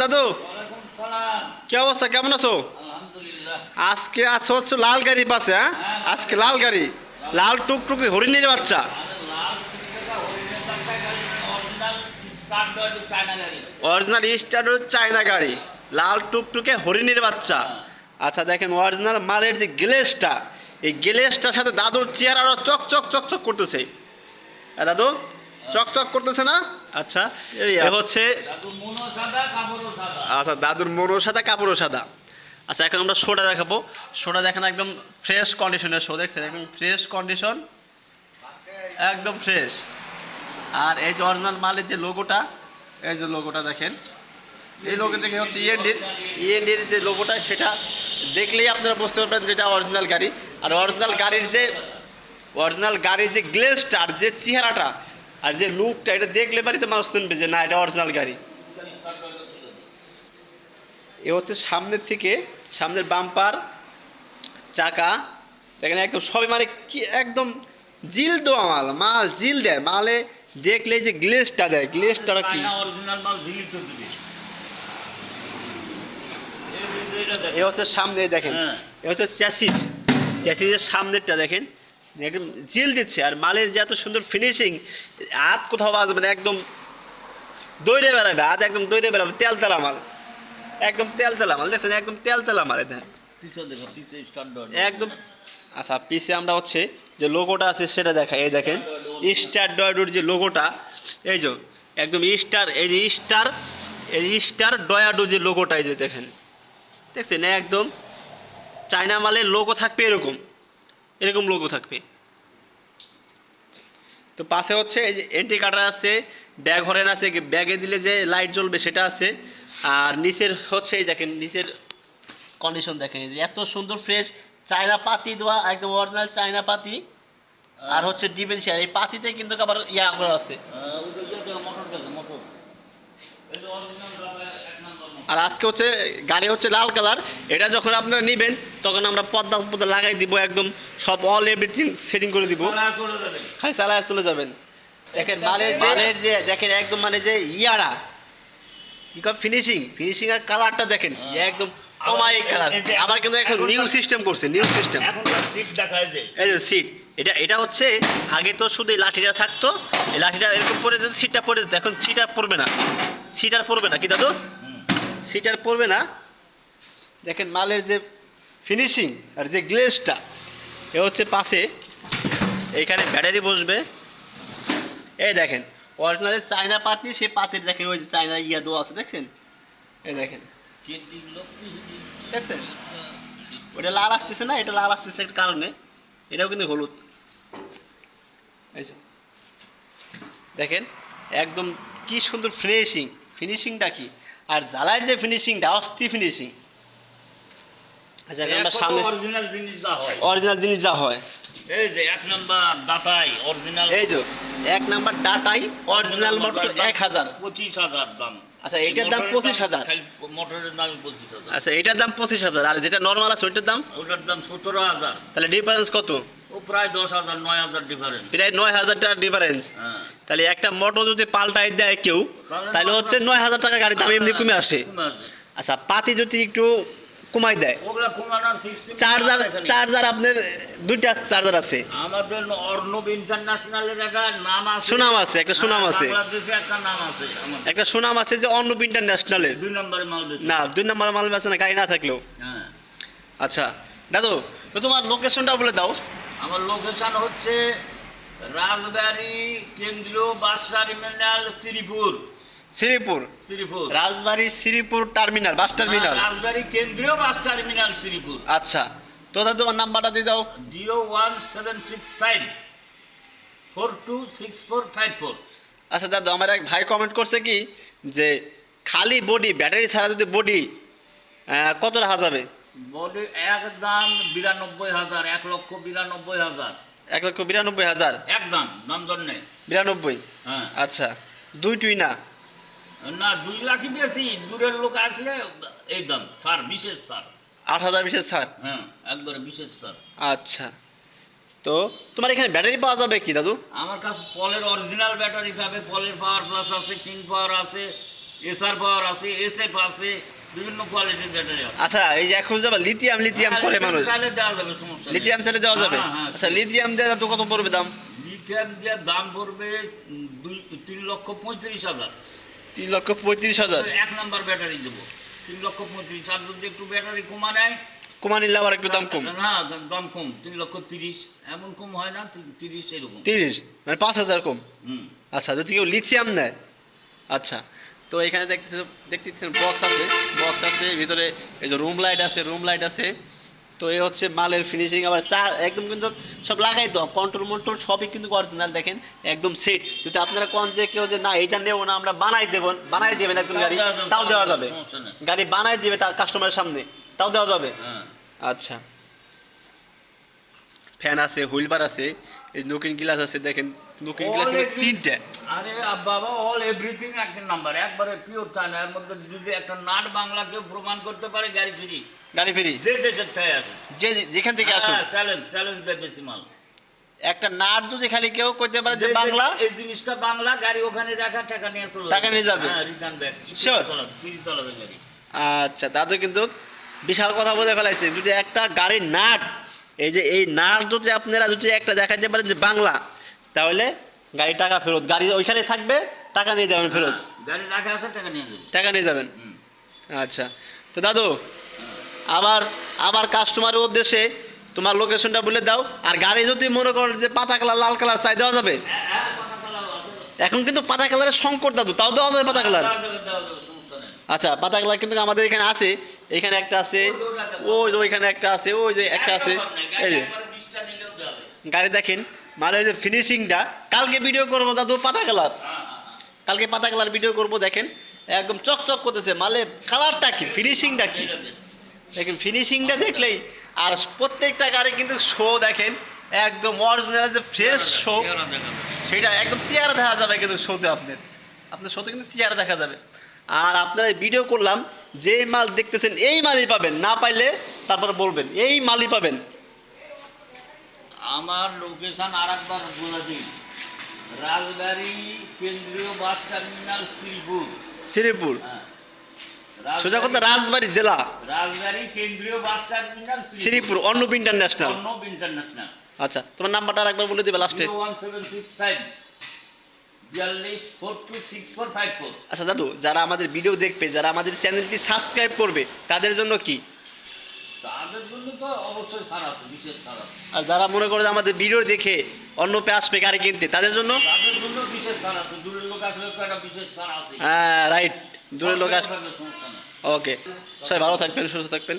দাদু, কি অবস্থা? কেমন আছো? আজকে আছো হচ্ছে লাল গাড়ি পাশে হ্যাঁ? আজকে লাল গাড়ি। লাল টুকটুকি হরিণের বাচ্চা। অরিজিনাল স্টার্ট চায়না গাড়ি। লাল টুকটুকে হরিণের বাচ্চা। আচ্ছা দেখেন অরিজিনাল মালের যে গ্লেসটা, এই গ্লেসটার সাথে দাদুর আরও চক চক চক চক করতেছে দাদু চক চক করতেছে না? আচ্ছা এই হচ্ছে মনো সাদা আচ্ছা দাদুর মোড়ও সাদা কাপড়ও সাদা। আচ্ছা এখন আমরা শোটা দেখাবো। শোটা দেখেন একদম ফ্রেশ কন্ডিশনের শো দেখছেন? একদম ফ্রেশ কন্ডিশন একদম ফ্রেশ আর এই যে অরিজিনাল মালের যে লোগোটা এই যে লোগোটা দেখেন। এই লোগো দেখে হচ্ছে E ইএনডির ইএনডির যে লোগোটা সেটা দেখলেই আপনারা বুঝতে পারবেন যেটা অরিজিনাল গাড়ি। আর অরিজিনাল গাড়ির যে অরিজিনাল গাড়ির যে গ্লেসটা আর যে চেহারাটা আর যে লুকটা এটা দেখলে বাড়িতে মানুষ শুনবে যে না এটা অরিজিনাল গাড়ি। এ হচ্ছে সামনের থেকে সামনের বাম্পার চাকা। দেখেন একদম সবই মানে কি একদম জিল দেওয়া মাল মাল জিল দেয়। মালে দেখলে যে গ্লেসটা দেয়। গ্লেসটা কি? এ হচ্ছে সামনে দেখেন। হ্যাঁ। এ হচ্ছে চ্যাসিস চ্যাসিসের সামনেরটা দেখেন। একদম জিল দিচ্ছে। আর মালের যে এত সুন্দর ফিনিশিং হাত কোথাও বাজবে না একদম দৌড়ে বেড়াবে হাত একদম দৌড়ে বেড়াবে তেল তেলা মাল। একদম তেল তেলা মাল দেখছেন? একদম তেল তেলা মাল এটা। দেখো একদম আচ্ছা পিছে আমরা হচ্ছে যে লোগোটা আছে সেটা দেখাই এই দেখেন স্টার ডয়াডুর যে লোগোটা এই যে একদম স্টার এই যে স্টার এই স্টার ডয়াডু যে লোগোটা এই যে দেখেন। দেখছেন? একদম চায়না মালের লোগো থাকবে এরকম। এরকম লোগো থাকবে। তো পাশে হচ্ছে এই যে এন্ট্রি কাটার আছে ব্যাগ হরেন আছে ব্যাগে দিলে যে লাইট জ্বলবে সেটা আছে। আর নিচের হচ্ছে এই দেখেন, নিচের কন্ডিশন দেখেন এত সুন্দর ফ্রেশ চায়না পাতি দেওয়া, একদম অরিজিনাল চায়না পাতি। আর হচ্ছে ডিফেন্সিয়ার এই পাতিতে কিন্তু আবার ইয়া করা আছে। আর আজকে হচ্ছে গাড়ি হচ্ছে লাল কালার। এটা যখন আপনারা নেবেন তখন আমরা পদ্মা পদ্মা লাগাই দিব একদম সব অল এভরিথিং সেটিং করে দিব। খাই চালায় চলে যাবেন। দেখেন মালের মালের যে দেখেন একদম মানে যে ইয়ারা। কি কয় ফিনিশিং ফিনিশিং আর কালারটা দেখেন একদম কমাই কালার। আবার কিন্তু এখন নিউ সিস্টেম করছে নিউ সিস্টেম সিট এই যে সিট এটা এটা হচ্ছে আগে তো শুধু লাঠিটা থাকতো এই লাঠিটা এরকম পরে যেত সিটটা পরে যেত এখন সিট আর পড়বে না। সিট আর পড়বে না কি দাদু। সিট আর পড়বে না। দেখেন মালের যে ফিনিশিং আর যে গ্লেসটা এ হচ্ছে পাশে। এইখানে ব্যাটারি বসবে। এই দেখেন অরিজিনাল চায়না পাতি সে পাতির দেখেন ওই যে চায়না ইয়া দেওয়া আছে, দেখছেন? এই দেখেন। দেখছেন? ওটা লাল আসতেছে না? এটা লাল আসতেছে একটা কারণে। এটাও কিন্তু হলুদ। দেখেন, একদম কি সুন্দর ফিনিশিং ফিনিশিংটা কি? আর জ্বালার যে ফিনিশিংটা অস্থি ফিনিশিং সামনে অরিজিনাল জিনিস যা হয়। অরিজিনাল জিনিস যা হয়। এই যে এক নাম্বার ডাটাই অরিজিনাল এই যে এক নাম্বার ডাটাই অরিজিনাল মোটর এক হাজার। পঁচিশ হাজার দাম। আচ্ছা, এইটার দাম 25,000 খালি মোটরের দাম পঁচিশ হাজার। আচ্ছা এটার দাম পঁচিশ হাজার। আর যেটা নর্মাল আছে ওইটার দাম? ওটার দাম সতেরো হাজার। তাহলে ডিফারেন্স কত? ও প্রায় দশ হাজার নয় হাজার ডিফারেন্স প্রায় নয় হাজার টাকার ডিফারেন্স তাহলে একটা মোটর যদি পাল্টাই দেয় কেউ তাহলে হচ্ছে নয় হাজার টাকা গাড়ির দাম এমনি কমে আসে আচ্ছা পাতি যদি একটু কমাই দেয় ওগুলা কমানোর সিস্টেম চার্জার চার্জার আপনার দুইটা চার্জার আছে। আমাদের অর্ণব ইন্টারন্যাশনালের একটা নাম আছে। সুনাম আছে, একটা সুনাম হ্যাঁ, আছে। একটা নাম আছে একটা সুনাম আছে যে অন্নব ইন্টারন্যাশনালের দুই নম্বরে মাল না দুই নম্বর মাল বেচে না গাড়ি না থাকলেও। হ্যাঁ। আচ্ছা দাদু তো তোমার লোকেশনটা বলে দাও। আমার লোকেশন হচ্ছে রাজবাড়ি কেন্দ্রীয় bus terminal Sripur. Sripur. Sripur. Rajbari Sripur terminal bus terminal Rajbari কেন্দ্রীয় বাস টার্মিনাল শ্রীপুর। আচ্ছা তো দাদু তোমার নাম্বারটা দিয়ে দাও। Zero one seven six five four two six four five four. আচ্ছা দাদু আমার এক ভাই কমেন্ট করছে কি যে খালি বডি ব্যাটারি ছাড়া যদি বডি কত রাখা যাবে? বডি এক দাম বিরানব্বই হাজার এক লক্ষ বিরানব্বই হাজার। এক লক্ষ বিরানব্বই হাজার? এক দাম দাম নেই বিরানব্বই? হ্যাঁ। আচ্ছা দুই টুই না? না দুই লাখই বেশি দূরের লোক আসলে এই দাম স্যার বিশেষ স্যার আট হাজার বিশের ছাড়? হ্যাঁ একবারে বিশেষ স্যার আচ্ছা তো তোমার এখানে ব্যাটারি পাওয়া যাবে কি দাদু? আমার কাছে পলের অরিজিনাল ব্যাটারি পাবে পলের পাওয়ার প্লাস আছে কিং পাওয়ার আছে এসআর পাওয়ার আছে এসএফ আছে বিভিন্ন কোয়ালিটির ব্যাটারি আছে। আচ্ছা এই যে এখন যাবে লিথিয়াম লিথিয়াম করে মানুষ। চাইলে দেওয়া যাবে সমস্যা লিথিয়াম চালে দেওয়া যাবে? হ্যাঁ, হ্যাঁ, আচ্ছা লিথিয়াম দেওয়া তো কত পড়বে দাম? লিথিয়াম পড়বে দুই তিন লক্ষ পঁয়ত্রিশ হাজার। তিন লক্ষ পঁয়ত্রিশ হাজার। এক নাম্বার ব্যাটারি দেবো। তিন লক্ষ পঁয়ত্রিশ আর যদি একটু ব্যাটারি কমা নেয়? কমা নিলে আবার একটু দাম কম। না দাম কম। তিন লক্ষ তিরিশ এমন কম হয় না তিরিশ এরকম। তিরিশ মানে পাঁচ হাজার কম। আচ্ছা যদি কেউ লিথিয়াম নেয় আচ্ছা। তো এখানে দেখতে দেখতেছেন বক্স আছে। বক্স আছে ভিতরে এই যে রুম লাইট আছে রুম লাইট আছে। তো এই হচ্ছে মালের ফিনিশিং আবার চার একদম কিন্তু সব লাগাই তো কন্ট্রোল মন্ট্রোল সবই কিন্তু অরিজিনাল দেখেন একদম সেট যদি আপনারা কোন যে কেউ যে না এইটা নেব না আমরা বানাই দেবো বানাই দেবেন একদম গাড়ি তাও দেওয়া যাবে গাড়ি বানাই দিবে তার কাস্টমারের সামনে তাও দেওয়া যাবে। হ্যাঁ। আচ্ছা। ফ্যান আছে হুইলবার আছে এই নকিন গ্লাস আছে দেখেন গ্লাস every- তিনটে। আরে বাবা অল এভরিথিং এক নাম্বার একবারে পিওর এর মধ্যে যদি একটা নাট বাংলা কেউ প্রমাণ করতে পারে গাড়ি ফ্রি। গাড়ি ফেরি। যে দেশের থেকে যে যেখান থেকে আসুন চ্যালেঞ্জ চ্যালেঞ্জ দেয় বেশি মাল। একটা নাট যদি খালি কেউ কইতে পারে যে বাংলা এই জিনিসটা বাংলা গাড়ি ওখানে রাখা টাকা নিয়ে চলে টাকা নিয়ে যাবে? হ্যাঁ রিটার্ন ব্যাক ফ্রি চালাবে গাড়ি। আচ্ছা তাতে কিন্তু বিশাল কথা বলে ফেলাইছে। যদি একটা গাড়ির নাট এই যে এই নাট যদি আপনারা যদি একটা দেখাতে পারেন যে বাংলা তাহলে গাড়ি টাকা ফেরত। গাড়ি ওইখানে থাকবে টাকা নিয়ে যাবেন ফেরত। হ্যাঁ, গাড়ি রাখা আছে টাকা নিয়ে যাবে টাকা নিয়ে যাবেন? আচ্ছা। তো দাদু আবার আবার কাস্টমারের উদ্দেশ্যে তোমার লোকেশনটা বলে দাও। আর গাড়ি যদি মনে করো যে পাতা কালার লাল কালার চাই দেওয়া যাবে? হ্যাঁ, হ্যাঁ। এখন কিন্তু পাতা কালারের সংকট দাদু তাও দেওয়া যাবে পাতা কালার। আচ্ছা পাতা কালার কিন্তু আমাদের এখানে আছে। এখানে একটা আছে ওই ওইখানে একটা আছে। ওই যে একটা আছে এই যে। গাড়ি দেখেন মানে ওই যে ফিনিশিংটা কালকে ভিডিও করব দাদু পাতা কালার। হ্যাঁ, হ্যাঁ, হ্যাঁ। কালকে পাতা কালার ভিডিও করব দেখেন। একদম চকচক করতেছে মালে কালারটা কি ফিনিশিংটা কি? দেখেন। ফিনিশিংটা দেখলেই আর প্রত্যেকটা গাড়ি কিন্তু শো দেখেন একদম অরিজিনাল যে ফ্রেশ শো সেটা একদম চেয়ারে দেখা যাবে কিন্তু শোতে আপনার আপনার শোতে কিন্তু চেয়ারে দেখা যাবে। আর আপনারা ভিডিও করলাম যে মাল দেখতেছেন এই মালই পাবেন। না পাইলে তারপর বলবেন এই মালই পাবেন। আমার লোকেশন আর একবার বলে দিই। রাজবাড়ি কেন্দ্রীয় বাস টার্মিনাল শ্রীপুর। শ্রীপুর? হ্যাঁ। সোজা কথা রাজবাড়ি- রাজবাড়ি জেলা? রাজবাড়ি কেন্দ্রীয় bus terminal Sripur. International international আচ্ছা তোমার নাম্বারটা আর একবার বলে দিবে লাস্টে ওয়ান সেভেন সিক্স ফাইভ আচ্ছা দাদু যারা আমাদের ভিডিও দেখবে যারা আমাদের চ্যানেলটি সাবস্ক্রাইব করবে তাদের জন্য কি? আর যারা মনে করে আমাদের ভিডিও দেখে অন্য পে আসবে গাড়ি কিনতে তাদের জন্য? হ্যাঁ রাইট দূরের লোক আসবে ওকে সবাই ভালো থাকবেন সুস্থ থাকবেন।